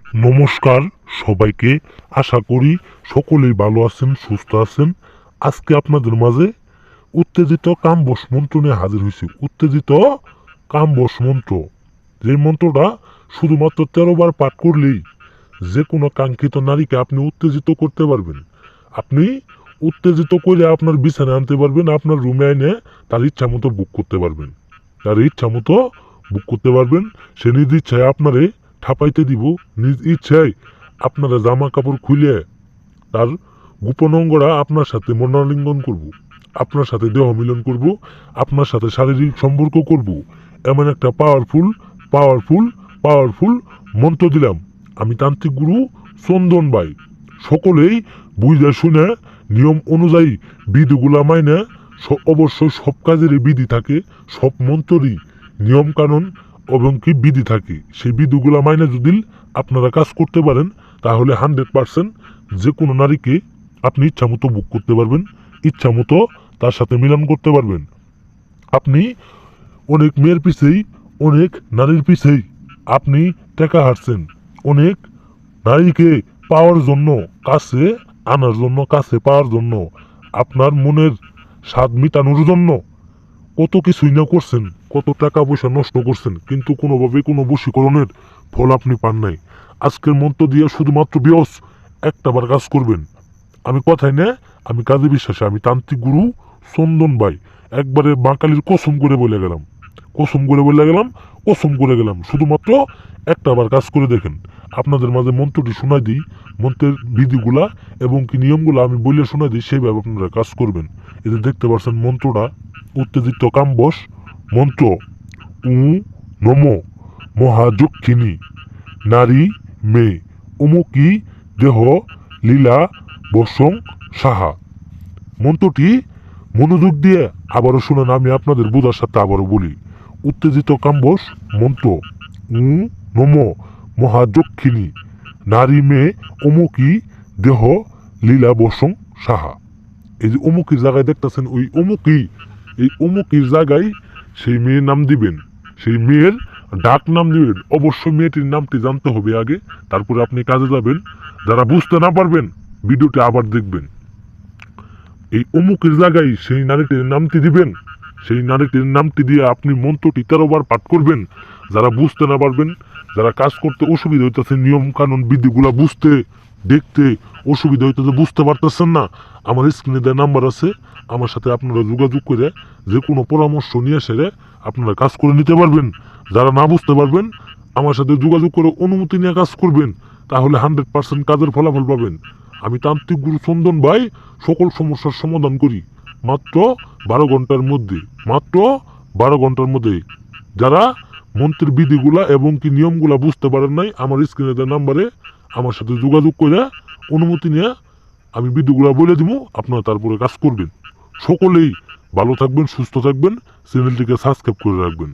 নমস্কার, সবাইকে আশা করি সকলেই ভালো আছেন, সুস্থ আছেন। আজকে আপনাদের মাঝে উত্তেজিত কামবস মন্ত্র নিয়ে হাজির হয়েছি। উত্তেজিত কামবস মন্ত্র। যে মন্ত্রটা শুধুমাত্র তেরো বার পাঠ করলেই যে কোনো কাঙ্ক্ষিত নারীকে আপনি উত্তেজিত করতে পারবেন। আপনি উত্তেজিত করে আপনার বিছানায় আনতে পারবেন, আপনার রুমে এনে তার ইচ্ছা মতো বুক করতে পারবেন। তার ইচ্ছা মতো বুক করতে পারবেন। সে নিজ ইচ্ছায় আপনারে ঠাপাইতে দিব, নিজ ইচ্ছায় আপনারা জামা কাপড় খুলে তার গোপন অঙ্গরা আপনার সাথে মনোলিঙ্গন করব। আপনার সাথে দেহ মিলন করব, আপনার সাথে শারীরিক সম্পর্ক করব। এমন একটা পাওয়ারফুল পাওয়ারফুল পাওয়ারফুল মন্ত্র দিলাম। আমি তান্ত্রিক গুরু চন্দন বাই সকলেই বুঝে শুনে নিয়ম অনুযায়ী বিধিগুলা মাইনে অবশ্যই সব কাজেরই বিধি থাকে, সব মন্ত্রই নিয়ম কানুন এবং কি বিধি থাকে? সেই বিধিগুলা মাইনে যদি আপনারা কাজ করতে পারেন, তাহলে হান্ড্রেড পার্সেন্ট যে কোনো নারীকে আপনি ইচ্ছামতো বুক করতে পারবেন, ইচ্ছা মতো তার সাথে মিলন করতে পারবেন। আপনি অনেক মেয়ের পিছেই, অনেক নারীর পিছেই আপনি টাকা হারছেন। অনেক নারীকে পাওয়ার জন্য, কাছে আনার জন্য, কাছে পাওয়ার জন্য, আপনার মনের স্বাদ মিটানোর জন্য কত কিছুই না করছেন। কত টাকা পয়সা নষ্ট করছেন, কিন্তু কোনোভাবে কোনো বশীকরণের ফল আপনি পান নাই। আজকের মন্ত্র দিয়ে শুধুমাত্র বিয়স, একটাবার কাজ করবেন। আমি কথাই না, আমি কাজে বিশ্বাসী, আমি তান্ত্রিক গুরু চন্দন ভাই। একবারে বাঙালির কসম করে বলে গেলাম। কসম করে বলে গেলাম, কসম করে গেলাম। শুধুমাত্র একটা একটাবার কাজ করে দেখেন। আপনাদের মাঝে মন্ত্রটি শোনাই দিই, মন্ত্রের বিধিগুলা এবং কি নিয়মগুলো আমি বলে শোনাই দিই, সেইভাবে আপনারা কাজ করবেন। এতে দেখতে পাচ্ছেন মন্ত্রটা, উত্তেজিত কাম্বস মন্ত্র উ, নম মহাযক্ষিণী নারী, মেয়ে। উমুকি, দেহ, লীলা, বসং, সাহা। মন্ত্রটি মনোযোগ দিয়ে আবারও শুনেন, আমি আপনাদের বোঝার সাথে আবারও বলি। উত্তেজিত কাম্বস মন্ত্র উ, নম মহাযক্ষিণী নারী, মেয়ে অমুকি দেহ, লীলা, বসং, সাহা। এই যে অমুকির জায়গায় দেখতেছেন, ওই অমুকি এই অমুকির জায়গায় সেই মেয়ের নাম দিবেন। সেই মেয়ের ডাক নাম দিবেন। অবশ্যই মেয়েটির নামটি জানতে হবে আগে, তারপরে আপনি কাজে যাবেন। যারা বুঝতে না পারবেন, ভিডিওটি আবার দেখবেন। এই অমুকের জায়গায় সেই নারীটির নামটি দিবেন। সেই নারীটির নামটি দিয়ে আপনি মন্ত্রটি তেরো বার পাঠ করবেন। যারা বুঝতে না পারবেন, যারা কাজ করতে অসুবিধা হইতেছে নিয়ম কানুন বিধিগুলা বুঝতে, দেখতে অসুবিধা হইতেছে বুঝতে পারতেছেন না, আমার স্ক্রিনে দেওয়া নাম্বার আছে, আমার সাথে আপনারা যোগাযোগ করে যে কোনো পরামর্শ নিয়ে সেরে আপনারা কাজ করে নিতে পারবেন। যারা না বুঝতে পারবেন, আমার সাথে যোগাযোগ করে অনুমতি নিয়ে কাজ করবেন, তাহলে হান্ড্রেড পার্সেন্ট কাজের ফলাফল পাবেন। আমি তান্ত্রিক গুরু চন্দন ভাই, সকল সমস্যার সমাধান করি। মাত্র বারো ঘণ্টার মধ্যে, মাত্র বারো ঘণ্টার মধ্যে। যারা মন্ত্রের বিধিগুলা এবং কি নিয়মগুলা বুঝতে পারেন নাই, আমার স্ক্রিনে নাম্বারে আমার সাথে যোগাযোগ করে অনুমতি নিয়ে আমি বিদ্যুগুলা বলে দিব আপনারা তারপরে কাজ করবেন। সকলেই ভালো থাকবেন, সুস্থ থাকবেন, চ্যানেলটিকে সাবস্ক্রাইব করে রাখবেন।